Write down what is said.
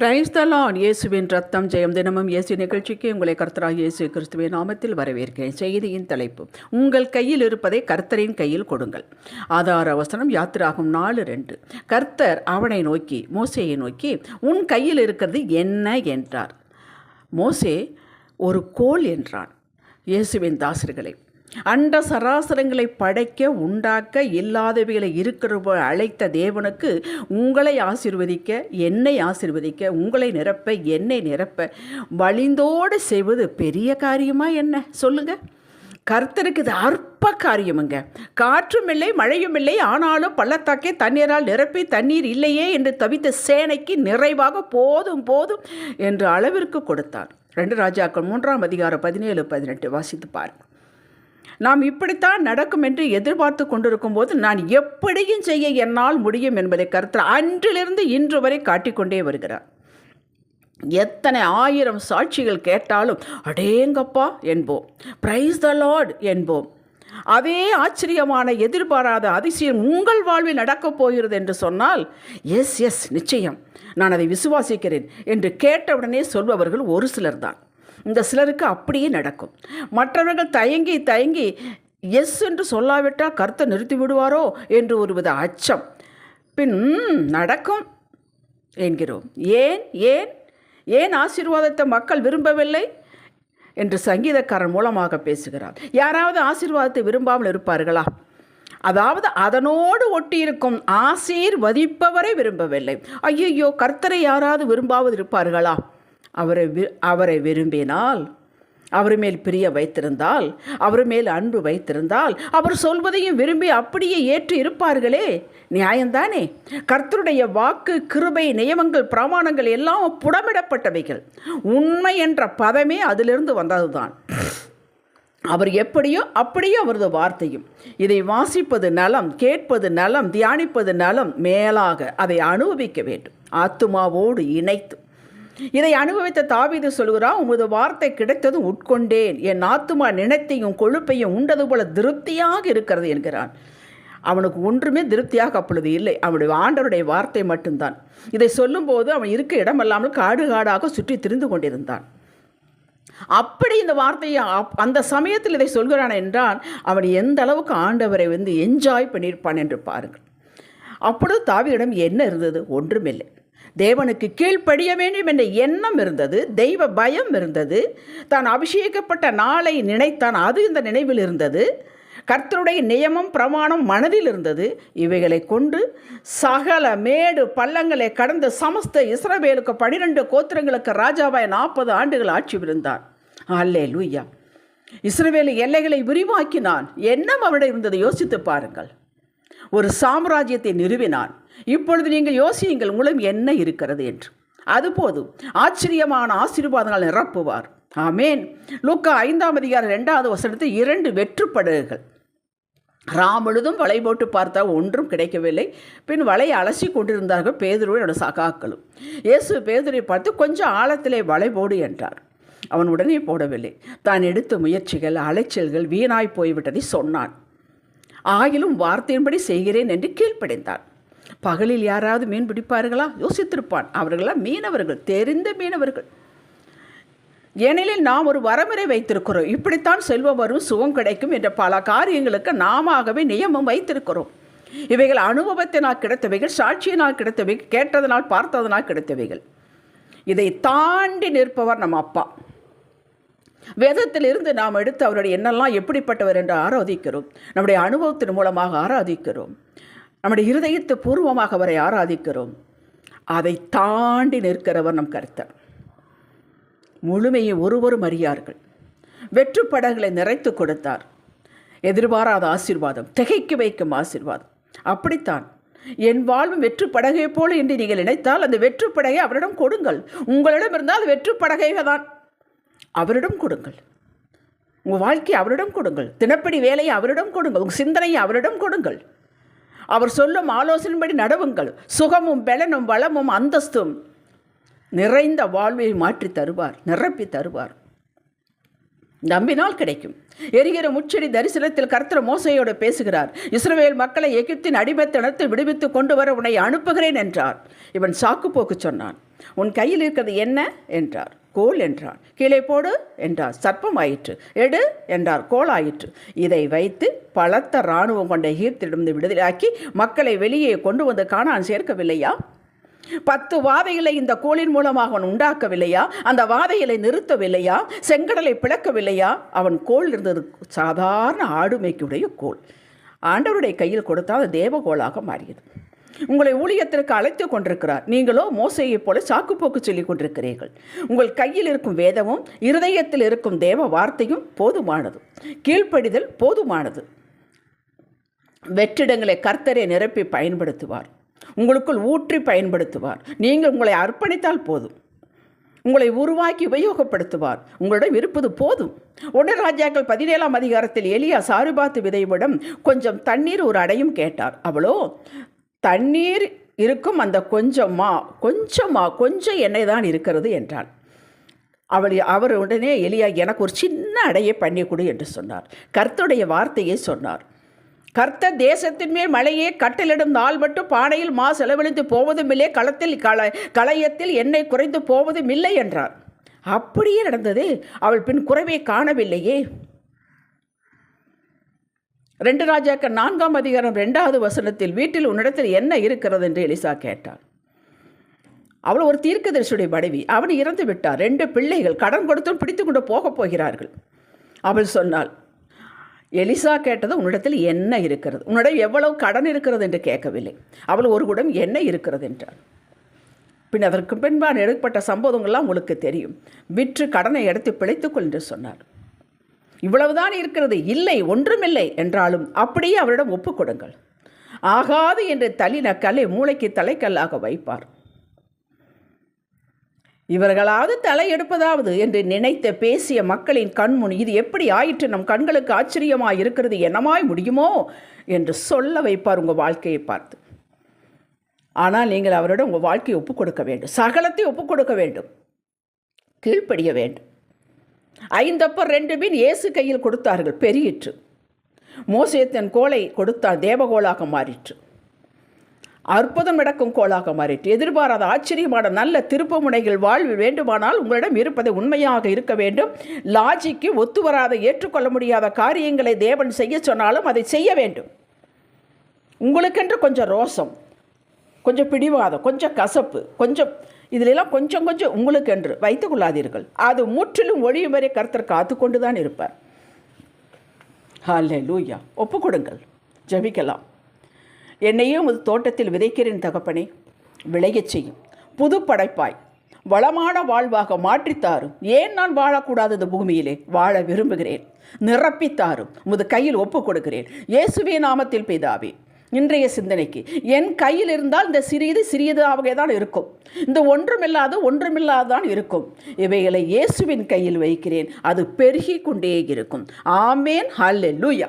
Price தலான் இயேசுவின் ரத்தம் ஜெயம். தினமும் இயேசு நிகழ்ச்சிக்கு உங்களை கர்த்தராக இயேசு கிறிஸ்துவின் நாமத்தில் வரவேற்கிறேன். செய்தியின் தலைப்பு உங்கள் கையில் இருப்பதை கர்த்தரின் கையில் கொடுங்கள். ஆதார அவசரம் யாத்திராகும் நாலு ரெண்டு. கர்த்தர் அவனை நோக்கி மோசையை நோக்கி உன் கையில் இருக்கிறது என்ன? என்றார். மோசே ஒரு கோல் என்றான். இயேசுவின் தாசர்களை அண்ட சராசரங்களை படைக்க உண்டாக்க இல்லாதவைகளை இருக்கிற அழைத்த தேவனுக்கு உங்களை ஆசிர்வதிக்க என்னை ஆசிர்வதிக்க உங்களை நிரப்ப என்னை நிரப்ப வழிந்தோடு செய்வது பெரிய காரியமாக என்ன? சொல்லுங்கள் கர்த்தருக்கு இது அற்ப காரியமுங்க. காற்றும் இல்லை மழையும் இல்லை ஆனாலும் பள்ளத்தாக்கே தண்ணீரால் நிரப்பி தண்ணீர் இல்லையே என்று தவித்த சேனைக்கு நிறைவாக போதும் போதும் என்று அளவிற்கு கொடுத்தார் ரெண்டு ராஜாக்கள் மூன்றாம் அதிகாரம் பதினேழு பதினெட்டு வாசித்து பாருங்கள் நாம் இப்படித்தான் நடக்கும் என்று எதிர்பார்த்து கொண்டிருக்கும் போது நான் எப்படியும் செய்ய என்னால் முடியும் என்பதை கருத்தில் அன்றிலிருந்து இன்று வரை காட்டிக்கொண்டே வருகிறார். எத்தனை ஆயிரம் சாட்சிகள் கேட்டாலும் அடேங்கப்பா என்போம். பிரைஸ் த லார்ட் என்போம். அதே ஆச்சரியமான எதிர்பாராத அதிசயம் உங்கள் வாழ்வில் நடக்கப் போகிறது என்று சொன்னால் எஸ் எஸ் நிச்சயம். நான் அதை விசுவாசிக்கிறேன் என்று கேட்டவுடனே சொல்பவர்கள் ஒரு சிலர் தான் இந்த சிலருக்கு அப்படியே நடக்கும். மற்றவர்கள் தயங்கி தயங்கி எஸ் என்று சொல்லாவிட்டால் கருத்தை நிறுத்தி விடுவாரோ என்று ஒருவித அச்சம். பின் நடக்கும் என்கிறோம். ஏன் ஏன் ஏன் ஆசீர்வாதத்தை மக்கள் விரும்பவில்லை? என்று சங்கீதக்காரன் மூலமாக பேசுகிறார். யாராவது ஆசீர்வாதத்தை விரும்பாமல் இருப்பார்களா? அதாவது அதனோடு ஒட்டியிருக்கும் ஆசீர்வதிப்பவரை விரும்பவில்லை. ஐயையோ கர்த்தரை யாராவது விரும்பாவது இருப்பார்களா? அவரை வி- அவரை விரும்பினால் அவர் மேல் பிரிய வைத்திருந்தால் அவர் மேல் அன்பு வைத்திருந்தால் அவர் சொல்வதையும் விரும்பி அப்படியே ஏற்று இருப்பார்களே. நியாயம்தானே? கர்த்தருடைய வாக்கு கிருபை நியமங்கள் பிரமாணங்கள் எல்லாம் புடமிடப்பட்டவைகள். உண்மை என்ற பதமே அதிலிருந்து வந்ததுதான். அவர் எப்படியோ அப்படியோ அவரது வார்த்தையும். இதை வாசிப்பது நலம் கேட்பது நலம் தியானிப்பது நலம் மேலாக அதை அனுபவிக்க வேண்டும். ஆத்துமாவோடு இணைத்து. இதை அனுபவித்த தாவீது சொல்கிறான் உமது வார்த்தை கிடைத்ததும் உட்கொண்டேன். என் ஆத்துமா நினைத்தையும் கொழுப்பையும் உண்டது போல திருப்தியாக இருக்கிறது என்கிறான். அவனுக்கு ஒன்றுமே திருப்தியாக அப்பொழுது இல்லை. அவனுடைய ஆண்டவருடைய வார்த்தை மட்டும்தான். இதை சொல்லும்போது அவன் இருக்க இடமல்லாமல் காடு காடாக சுற்றி திரிந்து கொண்டிருந்தான். அப்படி இந்த வார்த்தையை அப்- அந்த சமயத்தில் இதை சொல்கிறான் என்றால் அவன் எந்த அளவுக்கு ஆண்டவரை வந்து என்ஜாய் பண்ணியிருப்பான் என்று பாருங்கள். அப்பொழுது தாவியிடம் என்ன இருந்தது? ஒன்றுமில்லை. தேவனுக்கு கீழ்ப்படிய வேண்டும் என்ற எண்ணம் இருந்தது தெய்வ பயம் இருந்தது. தான் அபிஷேகப்பட்ட நாளை நினைத்தான் அது இந்த நினைவில் இருந்தது. கர்த்தருடைய நியமம் பிரமாணம் மனதில் இருந்தது. இவைகளை கொண்டு சகல மேடு பள்ளங்களை கடந்த சமஸ்த இஸ்ரவேலுக்கு பனிரெண்டு கோத்திரங்களுக்கு ராஜாவாய் நாற்பது ஆண்டுகள் ஆட்சி இருந்தார் அல்லே லூயா இஸ்ரவேலு எல்லைகளை விரிவாக்கினான். எண்ணம் அவரிடம் இருந்தது யோசித்து பாருங்கள். ஒரு சாம்ராஜ்யத்தை நிறுவினான் இப்பொழுது நீங்கள் யோசியுங்கள் மூலம் என்ன இருக்கிறது என்று. அது ஆச்சரியமான ஆசீர்வாதங்கள் நிரப்புவார். ஆமேன். லூக்கா ஐந்தாம் அதிகாரம் இரண்டாவது வசனத்தில் இரண்டு வெற்றுப்படகுகள். ராமுழுதும் வலை போட்டு பார்த்தா ஒன்றும் கிடைக்கவில்லை. பின் வலையை அலசி கொண்டிருந்தார்கள் பேதுருவோட சகாக்களும். இயேசு பேதுரை பார்த்து கொஞ்சம் ஆழத்திலே வலை போடு என்றார். அவன் உடனே போடவில்லை. தான் எடுத்த முயற்சிகள் அலைச்சல்கள் வீணாய் போய்விட்டதை சொன்னான். ஆயிலும் வார்த்தையின்படி செய்கிறேன் என்று கீழ்ப்படைந்தான் பகலில் யாராவது மீன் பிடிப்பார்களா? யோசித்திருப்பான். அவர்களெல்லாம் மீனவர்கள் தெரிந்த மீனவர்கள். ஏனெனில் நாம் ஒரு வரமுறை வைத்திருக்கிறோம். இப்படித்தான் செல்வம் வரும் சுகம் கிடைக்கும் என்ற பல காரியங்களுக்கு நாமவே நியமம் வைத்திருக்கிறோம். இவைகள் அனுபவத்தினால் கிடைத்தவைகள் சாட்சியினால் கிடைத்தவைகள் கேட்டதனால் பார்த்ததனால் கிடைத்தவைகள். இதை தாண்டி நிற்பவர் நம்ம அப்பா. வேதத்திலிருந்து நாம் எடுத்து அவருடைய எண்ணெல்லாம் எப்படிப்பட்டவர் என்று ஆராதிக்கிறோம். நம்முடைய அனுபவத்தின் மூலமாக ஆராதிக்கிறோம். நம்முடைய இருதயத்து பூர்வமாக அவரை ஆராதிக்கிறோம். அதை தாண்டி நிற்கிறவர் நம் கருத்தர். முழுமையை ஒருவரும் அறியார்கள். வெற்றுப்படகளை நிறைத்து கொடுத்தார். எதிர்பாராத ஆசீர்வாதம் திகைக்கு வைக்கும் ஆசீர்வாதம். அப்படித்தான் என் வாழ்வும் வெற்று படகை போல என்று நீங்கள் நினைத்தால் அந்த வெற்று படகை அவரிடம் கொடுங்கள். உங்களிடம் இருந்தால் அது வெற்று படகைகள் தான் அவரிடம் கொடுங்கள். உங்கள் வாழ்க்கையை அவரிடம் கொடுங்கள். தினப்படி வேலையை அவரிடம் கொடுங்கள். உங்கள் சிந்தனையை அவரிடம் கொடுங்கள். அவர் சொல்லும் ஆலோசனைப்படி நடவுங்கள். சுகமும் பலனும் வளமும் அந்தஸ்தும் நிறைந்த வாழ்வை மாற்றி தருவார் நிரப்பி தருவார். நம்பினால் கிடைக்கும். எரிகிற முச்செடி தரிசனத்தில் கர்த்தர் மோசையோடு பேசுகிறார். இஸ்ரவேல் மக்களை எகிப்தின் அடிமைத்தனத்தில் விடுவித்து கொண்டு வர உன்னை அனுப்புகிறேன் என்றார். இவன் சாக்கு போக்கு சொன்னான். உன் கையில் இருக்கிறது என்ன? என்றார். கோல் என்றான். கீழே போடு என்றார். சர்ப்பம் ஆயிற்று எடு என்றார். கோல் ஆயிற்று இதை வைத்து பலத்த இராணுவம் கொண்ட ஈர்த்திடமிருந்து விடுதலையாக்கி மக்களை வெளியே கொண்டு வந்து காணான் சேர்க்கவில்லையா? பத்து வாதைகளை இந்த கோளின் மூலமாக அவன் உண்டாக்கவில்லையா? அந்த வாதைகளை நிறுத்தவில்லையா? செங்கடலை பிளக்கவில்லையா? அவன் கோல் இருந்தது சாதாரண ஆடுமைக்குடைய கோல். ஆண்டவருடைய கையில் கொடுத்தால் அது தேவகோளாக மாறியது. உங்களை ஊழியத்திற்கு அழைத்து கொண்டிருக்கிறார். நீங்களோ மோசையைப் போல சாக்குப்போக்கு சொல்லிக் கொண்டிருக்கிறீர்கள். உங்கள் கையில் இருக்கும் வேதமும் இருதயத்தில் இருக்கும் தேவ வார்த்தையும் போதுமானது. கீழ்ப்படிதல் போதுமானது. வெற்றிடங்களை கர்த்தரை நிரப்பி பயன்படுத்துவார். உங்களுக்குள் ஊற்றி பயன்படுத்துவார். நீங்கள் உங்களை அர்ப்பணித்தால் போதும். உங்களை உருவாக்கி உபயோகப்படுத்துவார். உங்களிடம் இருப்பது போதும். உடராஜாக்கள் பதினேழாம் அதிகாரத்தில் எலியா சாருபாத்து விதைவிடம் கொஞ்சம் தண்ணீர் ஒரு அடையும் கேட்டார். அவளோ தண்ணீர் இருக்கும் அந்த கொஞ்சமா கொஞ்சமா கொஞ்சம் எண்ணெய் தான் இருக்கிறது என்றான் அவள் அவர் உடனே எலியா எனக்கு ஒரு சின்ன அடையை பண்ணி கொடு என்று சொன்னார். கர்த்தருடைய வார்த்தையை சொன்னார். கர்த்த தேசத்தின் மேல் மழையே கட்டிலிடும் நாள் மட்டும் பானையில் மா செலவழித்து போவதும் இல்லை களத்தில் கள களையத்தில் எண்ணெய் குறைந்து போவதும் இல்லை என்றார். அப்படியே நடந்தது. அவள் பின் குறைவை காணவில்லையே. ரெண்டு ராஜாக்கள் நான்காம் அதிகாரம் ரெண்டாவது வசனத்தில் வீட்டில் உன்னிடத்தில் என்ன இருக்கிறது என்று எலிசா கேட்டார் அவள் ஒரு தீர்க்கதரிசியுடைய மனைவி. அவன் இறந்து விட்டார் ரெண்டு பிள்ளைகள் கடன் கொடுத்தும் பிடித்து கொண்டு போகப் போகிறார்கள். அவள் சொன்னாள் எலிசா கேட்டது உன்னிடத்தில் என்ன இருக்கிறது? உன்னிடம் எவ்வளவு கடன் இருக்கிறது என்று கேட்கவில்லை. அவள் ஒரு குடம் என்ன இருக்கிறது என்றாள். பின் அதற்கு பின்பான் எடுக்கப்பட்ட சம்பவங்கள்லாம் உங்களுக்கு தெரியும். விற்று கடனை எடுத்து பிழைத்துக்கொள் என்று சொன்னார். இவ்வளவுதான் இருக்கிறது. இல்லை ஒன்றுமில்லை என்றாலும் அப்படியே அவரிடம் ஒப்புக்கொடுங்கள். ஆகாது என்று தள்ளின கல்லை மூளைக்கு தலைக்கல்லாக வைப்பார். இவர்களாவது தலை எடுப்பதாவது என்று நினைத்த பேசிய மக்களின் கண்முன் இது எப்படி ஆயிற்று? நம் கண்களுக்கு ஆச்சரியமாய் இருக்கிறது என்னமாய் முடியுமோ என்று சொல்ல வைப்பார் உங்கள் வாழ்க்கையை பார்த்து. ஆனால் நீங்கள் அவரிடம் உங்கள் வாழ்க்கையை ஒப்புக் கொடுக்க வேண்டும். சகலத்தை ஒப்புக் கொடுக்க வேண்டும். கீழ்ப்படிய வேண்டும். ஐந்தப்பர் ரெண்டு மீன் இயேசு கையில் கொடுத்தார்கள் பெரியிற்று. மோசே தன் கோலை கொடுத்தால் தேவகோளாக மாறிற்று. அற்புதம் நடக்கும் கோளாக மாறிற்று. எதிர்பாராத ஆச்சரியமான நல்ல திருப்பமுனைகள் வாழ்வில் வேண்டுமானால் உங்களிடம் இருப்பது உண்மையாக இருக்க வேண்டும். லாஜிக்கு ஒத்து வராத ஏற்றுக்கொள்ள முடியாத காரியங்களை தேவன் செய்ய சொன்னாலும் அதை செய்ய வேண்டும். உங்களுக்கென்று கொஞ்சம் ரோசம் கொஞ்சம் பிடிவாதம் கொஞ்சம் கசப்பு கொஞ்சம் இதிலெல்லாம் கொஞ்சம் கொஞ்சம் உங்களுக்கென்று வைத்துக் கொள்ளாதீர்கள். அது முற்றிலும் ஒழியும் வரை கருத்தர் காத்து கொண்டு தான் இருப்பார். ஹாலே லூயா ஒப்பு கொடுங்கள் ஜபிக்கலாம். என்னையும் உமது தோட்டத்தில் விதைக்கிறேன் தகப்பனே. விளையச் செய்யும். புது படைப்பாய். வளமான வாழ்வாக மாற்றித்தாரும். ஏன் நான் வாழக்கூடாது இந்த பூமியிலே? வாழ விரும்புகிறேன். நிரப்பித்தாரும். உமது கையில் ஒப்பு கொடுக்கிறேன் இயேசுவே நாமத்தில் பிதாவே. இன்றைய சிந்தனைக்கு. என் கையில் இருந்தால் இந்த சிறியது சிறியதாகவே தான் இருக்கும். இந்த ஒன்றுமில்லாத ஒன்றுமில்லாதான் இருக்கும். இவைகளை இயேசுவின் கையில் வைக்கிறேன். அது பெருகி கொண்டே இருக்கும். ஆமேன். ஹல்லே லூயா